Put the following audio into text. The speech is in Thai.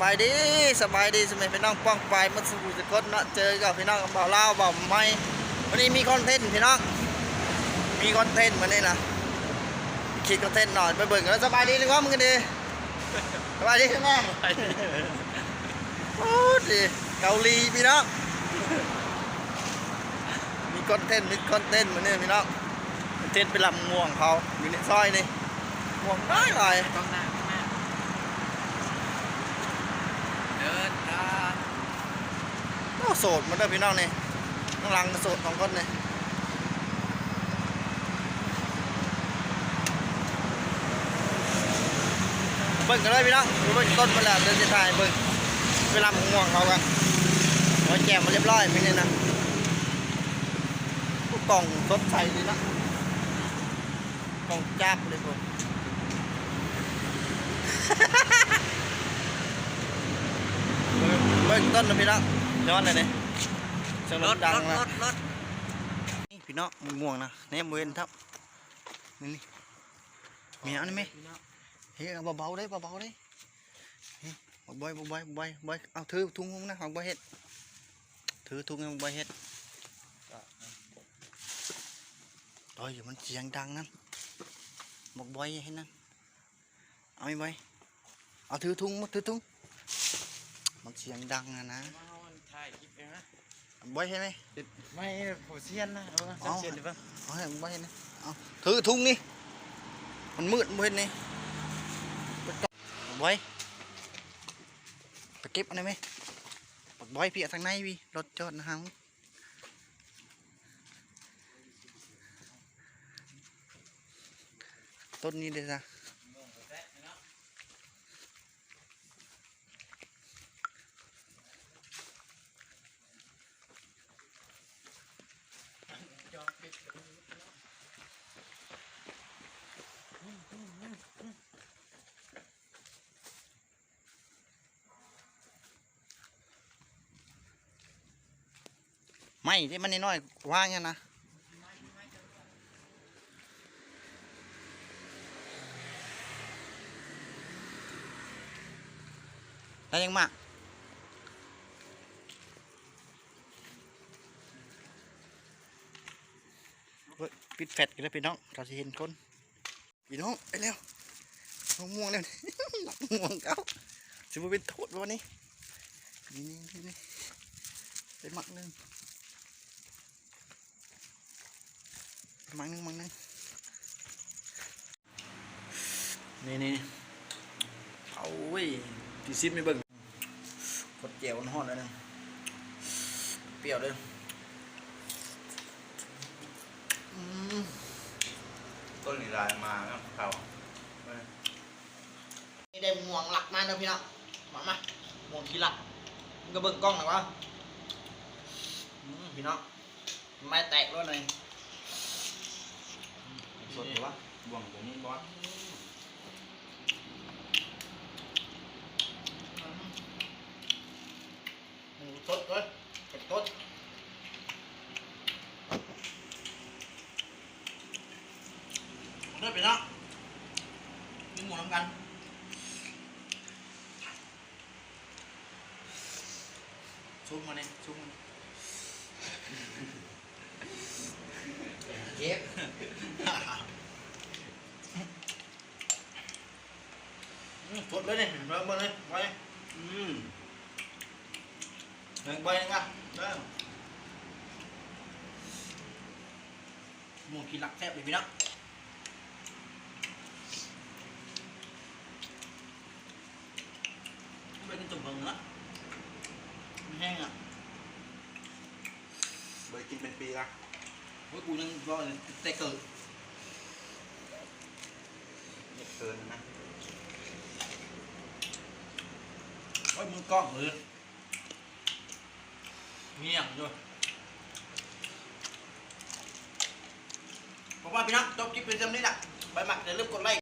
บายดีสบายดีสมัยพี่น้องป้องไปมันสู่จะกดเนาะเจอกับพี่น้องเบาเล่าวเบาไม่วันนี้มีคอนเทนต์พี่น้องมีคอนเทนต์วันนี้นะคิดคอนเทนต์หน่อยไปเบิ่งกันแล้วสบายดีหรือว่ามึงกันดีสบายดีใช่ไหมโอ้ดีเกาหลีพี่น้องมีคอนเทนต์มีคอนเทนต์วันนี้พี่น้องคอนเทนต์ไปลำม่วงเขาอยู่ในซอยนี่ม่วงน้อยหน่อยต้องหน้าข้างหน้า เดินทางโอ้โสดมันเด้อพี่น้องนี่ข้างหลังโสดสองคนนี่เบิ่งกันเลยพี่น้องดูเบิ่งต้นมาแล้วเดินจะถ่ายเบิ่งเวลาผมง่วงเขากันหัวแจมมาเรียบร้อยพี่นี่นะกกล่องสดใสดีนะกล่องจับเลยผม เบิ่งต้นนะพี่น้องย้อนเลยนี่เสียงรรถถดังรถนะรถรถนี่พี่น้องมึงง่วงนะเนี่ยมือเอ็นทับนี่นี่มีอันนี้ไหมเฮ้ยเอาเบาๆได้เบาๆได้เฮ้ยบอกบอยบอกบอยบอกบอยบอยเอาถือถุงมึงนะบอกบอยเฮ็ดถือถุงให้บอกบอยเฮ็ดโอ้ยอย่ามันเสียงดังนั่นบอกบอยเห็นนั่นเอาไอ้บอยเอาถือถุงมาถือถุง มันเสียงดังนะนะมาวันถ่ายคลิปเองนะบอยเห็นไหมไม่ผมเซียนนะเออเอาเซียนดิบ้างเอาให้บอยเห็นนะเอาถือถุงนี่มันมืดบ่เห็นนี่ไปก่อนบอยไปเก็บอันนี้ไหมบักบอยพี่เอาทางในพี่รถจอดนะฮะต้นนี้เด้อจ้ะ ไม่ที่มันน้อยๆว่างเนี่ยนะได้ยังมากปิดแฟลชกันแล้วพี่น้องเราจะเห็นคนพี่น้องไปเร็วมะม่วงเร็วหลักม่วงเก้าจะมาเป็นโทษวันนี้นี่นี่นี่ไปหมักหนึ่งไปห มักหนึ่งหมักหนึ่งนี่นี่เอาเว้ยที่ซิปไม่เบิ่งกดเจียวห่อนเลยนึงเปรี้ยวเลยอืมต้นนี่ลายมาครับเขานี่ได้หม่วงหลักมาเด้อพี่น้องมามาหม่วงขี้หลักมึงก็เบิ่งกล้องหน่อยวะอืมพี่น้องไม่แตกแล้วหน่อย สดอยู่วะบ่วงผมบอสหมูสดเลยเป็ดสดเด้อพี่น้องกินหมูน้ำกันซุปมาเนี่ยซุปมาเก็ อืมสดเลยเนี่ยเริ่มมาเลยไว้อืมหนึ่งใบนึงอะเด้อหมูกินหลักแซ่บเลยพี่น้องไปกินตุ่มเพิ่งละมันแห้งอะเคยกินเป็นปีละเฮ้ยกูยังรอแต่เกิดเยอะเกินนะ เฮ้ยมึงกล้องเลยเงียบด้วยผมว่าพี่น้องจบคลิปเป็นจำนี้ละใบหมักอย่าลืมกดไลค์